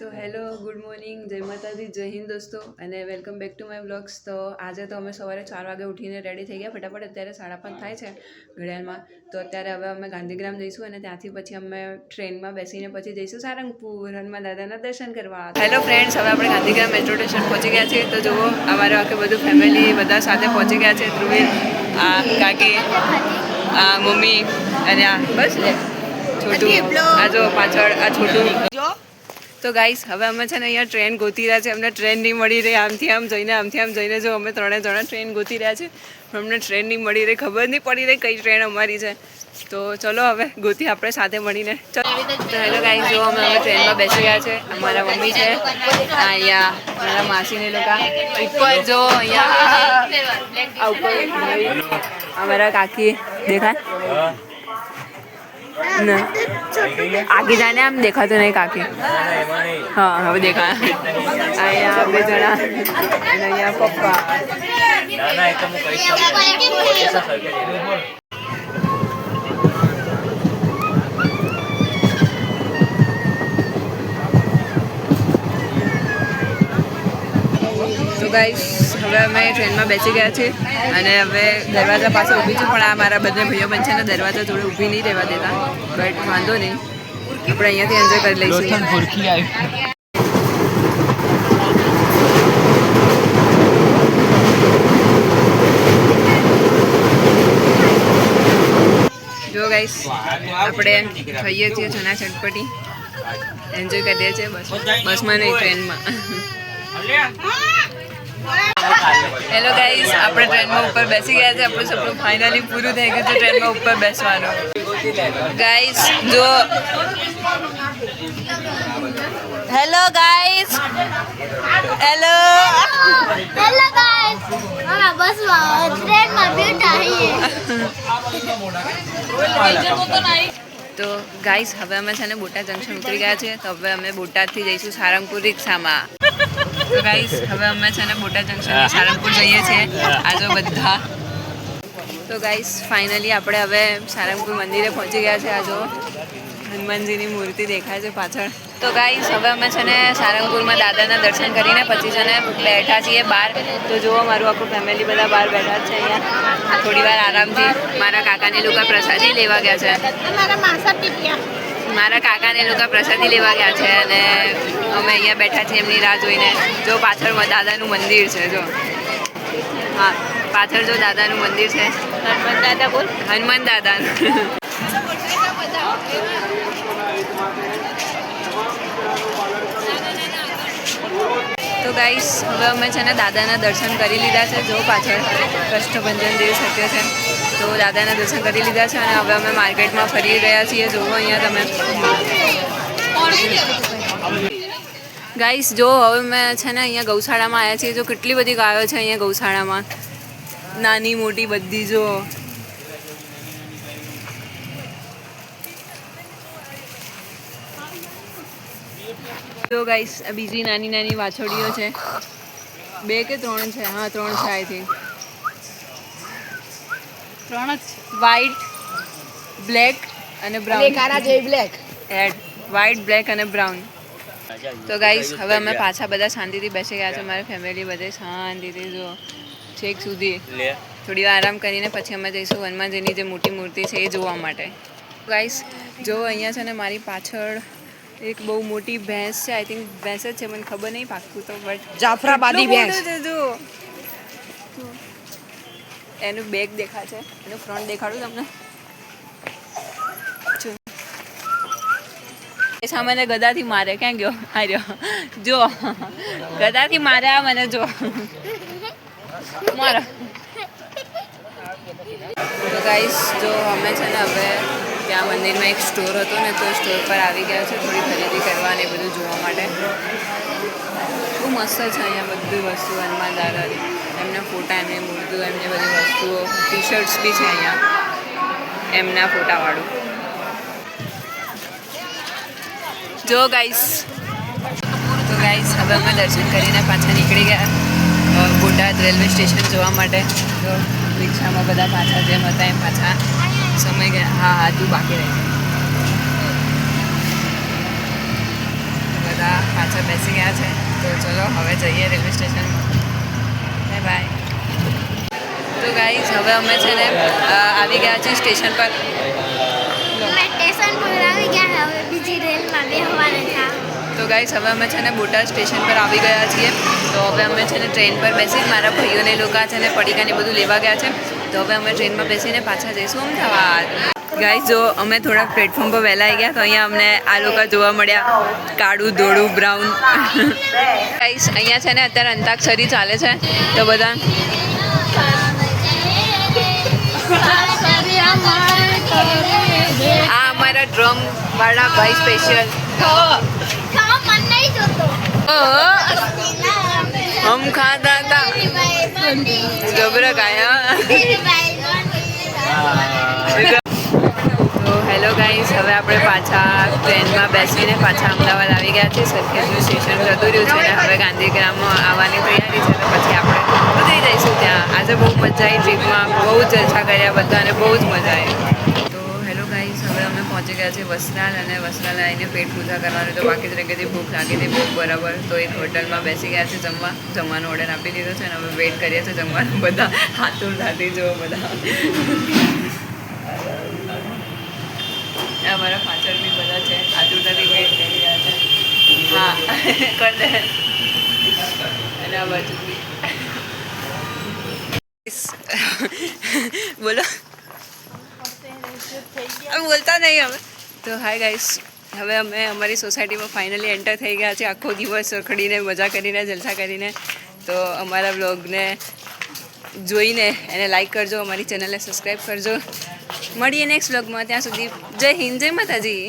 તો hello good morning જય માતાજી જય હિન્દ દોસ્તો અને welcome back to my vlogs તો આજે તો અમે સવારે ચાર વાગે ઉઠીને રેડી થઈ ગયા ફટાફટ અત્યારે સાડા પાંચ થાય છે ઘડિયાળમાં. તો અત્યારે હવે અમે ગાંધીગ્રામ જઈશું અને ત્યાંથી પછી અમે ટ્રેનમાં બેસીને પછી જઈશું સારંગપુર હનુમાન દાદાના દર્શન કરવા. હેલો ફ્રેન્ડ્સ હવે આપણે ગાંધીગ્રામ મેટ્રો સ્ટેશન પહોંચી ગયા છીએ. તો જુઓ અમારે આખે બધું ફેમિલી બધા સાથે પહોંચી ગયા છે. ધ્રુવીર આ કાકી આ મમ્મી અને આ બસ લે છોટું આ જો પાછળ આ છોટું. તો ગાઈસ હવે અમે છે ને અહીંયા ટ્રેન ગોતી રહ્યા છે અમને ટ્રેન નહીં મળી રહી. આમથી આમ જઈને આમથી આમ જઈને જો અમે ત્રણે જણા ટ્રેન ગોતી રહ્યા છે પણ અમને ટ્રેન નહીં મળી રહી. ખબર નહીં પડી રહી કઈ ટ્રેન અમારી છે. તો ચલો હવે ગોતી આપણે સાથે મળીને. ચલો. તો હેલો ગાઈસ જો અમે હવે ટ્રેનમાં બેસી ગયા છે. અમારા મમ્મી છે. અહીંયા મારા માસીને લોકો ઉપર જો અહીંયા. ઉપર. અમારા કાકી. દેખાય? ના આગી જાને આમ દેખાતું નહીં કાકી હા હવે દેખા અહીંયા બે જણા અને અહીંયા પપ્પા ના ના હવે અમે ટ્રેનમાં બેસી ગયા છીએ અને હવે દરવાજા પાસે ઊભી છું પણ આ મારા બંને ભાઈઓ બન છે ને દરવાજા જોડે ઊભી નહીં રહેવા દેતા. બટ વાંધો નહીં. આપણે અહીંયાથી એન્જોય કરી લઈશું. જો ગાઈસ આપણે ખાઈએ છીએ ચણા ચટપટી. એન્જોય કરીએ છીએ બસ. બસમાં નહીં ટ્રેનમાં. હેલો ગાઈઝ આપણે ટ્રેનમાં ઉપર બેસી ગયા છે. આપણું સપનું ફાઇનલી પૂરું થઈ ગયું છે ટ્રેનમાં ઉપર બેસવાનું. ગાઈઝ જો hello guys hello hello guys અમે બસ ટ્રેનમાં બેઠા છીએ. તો ગાઈઝ હવે અમે છે ને બોટાદ જંકશન ઉતરી ગયા છે તો હવે અમે બોટાદથી જઈશું સારંગપુર રિક્ષામાં. તો ગાઈસ હવે અમે છે ને બોટાદ જંકશન સારંગપુર જઈએ છીએ. આજો બધા. તો ગાઈસ ફાઇનલી આપણે હવે સારંગપુર મંદિરે પહોંચી ગયા છે આજો હનુમાનજીની મૂર્તિ દેખાય છે પાછળ. તો ગાઈસ હવે અમે છે ને સારંગપુરમાં દાદાના દર્શન કરીને પછી છે ને બેઠા છીએ બહાર. તો જુઓ મારું આખું ફેમિલી બધા બહાર બેઠા છે અહીંયા. થોડી વાર આરામથી મારા કાકાને લોકો પ્રસાદી લેવા ગયા છે. મારા કાકાને લોકો પ્રસાદી લેવા ગયા છે અને અમે અહીંયા બેઠા છીએ એમની રાહ જોઈને. જો પાછળ દાદાનું મંદિર છે જો. હા પાછળ જો દાદાનું મંદિર છે. હનુમાન દાદા બોલ. હનુમાન દાદાનું તો ગાઈસ, હવે અમે છે ને દાદાના દર્શન કરી લીધા છે. જો પાછળ કષ્ટભંજન દેવ શક્ય છે, તો દાદાના દર્શન કરી લીધા છે અને હવે અમે માર્કેટમાં ફરી રહ્યા છીએ. જોવો અહીંયા તમે. ગાઈશ જો હવે મેં છે ને અહીંયા ગૌશાળામાં આવ્યા છીએ. જો કેટલી બધી ગાયો છે અહીંયા ગૌશાળામાં. નાની મોટી બધી, જો. જો ગાઈસ આ બીજી નાની નાની વાછોડીઓ છે. બે કે ત્રણ છે? હા ત્રણ છે આઈ થિંક ત્રણ જ વ્હાઈટ બ્લેક અને બ્રાઉન કારા જેવી બ્લેક એડ વ્હાઈટ બ્લેક અને બ્રાઉન તો ગાઈસ હવે અમે પાછા બધા શાંતિથી બેસી ગયા છે મારી ફેમિલી બધે શાંતિથી જો છેક સુધી. થોડી વાર આરામ કરીને પછી અમે જઈશું હનુમાનજીની જે મોટી મૂર્તિ છે એ જોવા માટે. ગાઈસ જો અહીંયા છે ને મારી પાછળ એક બહુ મોટી ભેંસ છે આઈ થિંક ભેંસ જ છે મને ખબર નહીં પાકતું તો બટ જાફરાબાદી ભેંસ. એનું બેગ દેખાશે એનું ફ્રન્ટ દેખાડું તમને. એ સામાન્ય ગદાથી મારે ક્યાં ગયો? આર્યો જો ગદાથી મારે આ મને જો મારો. તો ગાઈસ જો અમે છે ને હવે ત્યાં મંદિરમાં એક સ્ટોર હતો ને તો સ્ટોર પર આવી ગયા છે થોડી ખરીદી કરવા ને બધું જોવા માટે. બહુ મસ્ત છે અહીંયા બધી વસ્તુ, હનુમાન દાદાની, એમના ફોટા, એમની મૂર્તિઓ એમની બધી વસ્તુઓ. ટી શર્ટ્સ બી છે અહીંયા, એમના ફોટાવાળું. જો ગાઈસ તો ગાઈસ હવે અમે દર્શન કરીને પાછા નીકળી ગયા બોટાદ રેલવે સ્ટેશન જોવા માટે. તો રિક્ષામાં બધા પાછા જેમ હતા એમ પાછા સમય ગયા. હા હા તું બાકી રહી. બધા પાછા બેસી ગયા છે. તો ચલો હવે જઈએ રેલવે સ્ટેશન. બાય ભાઈ તો ગાઈઝ હવે અમે છે ને આવી ગયા છીએ સ્ટેશન પર. સ્ટેશન પર આવી ગયા હવે બીજી રેલમાં બેસવાના તો ગાઈઝ હવે અમે છે ને બોટાદ સ્ટેશન પર આવી ગયા છીએ. તો હવે અમે છે ને ટ્રેન પર બેસી મારા ભાઈઓને લોકો છે ને પડીકાને બધું લેવા ગયા છે. તો હવે અમે ટ્રેનમાં બેસીને પાછા જઈશું અમદાવાદ. ગાઈસ જો અમે થોડા પ્લેટફોર્મ પર વહેલા આવી ગયા તો અહીંયા અમને આ લોકો જોવા મળ્યા. કાળું ધોળું બ્રાઉન ગાઈસ અહીંયા છે ને અત્યારે અંતાક્ષરી ચાલે છે. તો બધા આ અમારા ડ્રમ વાળા ભાઈ સ્પેશિયલ જોતો. હમ ખાતા હતા જબરા ગાયા હેલો ગાઈસ હવે આપણે પાછા ટ્રેનમાં બેસીને પાછા અમદાવાદ આવી ગયા છીએ. સરખેજનું સ્ટેશન જતું રહ્યું છે ને હવે ગાંધીગ્રામમાં આવવાની તૈયારી છે, તો પછી આપણે ઉતરી જઈશું ત્યાં. આજે બહુ મજા આવી ટ્રીપમાં બહુ જ જલસા કર્યા બધા અને બહુ જ મજા આવી તો હેલો ગાઈસ હવે અમે પહોંચી ગયા છે વસ્ત્રાલ અને વસ્ત્રાલ આવીને પેટ પૂજા કરવાનું તો બાકી જ રહી ભૂખ લાગી હતી ભૂખ બરાબર, તો એક હોટલમાં બેસી ગયા છે જમવા. જમવાનો ઓર્ડર આપી દીધો છે અને હવે વેઇટ કરીએ છીએ જમવાનું. બધા હાથું રાતી જુઓ બધા. અમારા પાછળ બી બધા છે. આતુરતાથી વેઇટ કરી રહ્યા છે. હા કર અને આ બાજુ બોલો. બોલતા નહીં અમે. તો હાય ગાઈસ હવે અમે અમારી સોસાયટીમાં ફાઇનલી એન્ટર થઈ ગયા છે આખો દિવસ રખડીને, મજા કરીને, જલસા કરીને. તો અમારા બ્લોગને જોઈને એને લાઈક કરજો, અમારી ચેનલને સબસ્ક્રાઈબ કરજો. મળીએ નેક્સ્ટ બ્લોગમાં ત્યાં સુધી જય હિન્દ, જય માતાજી.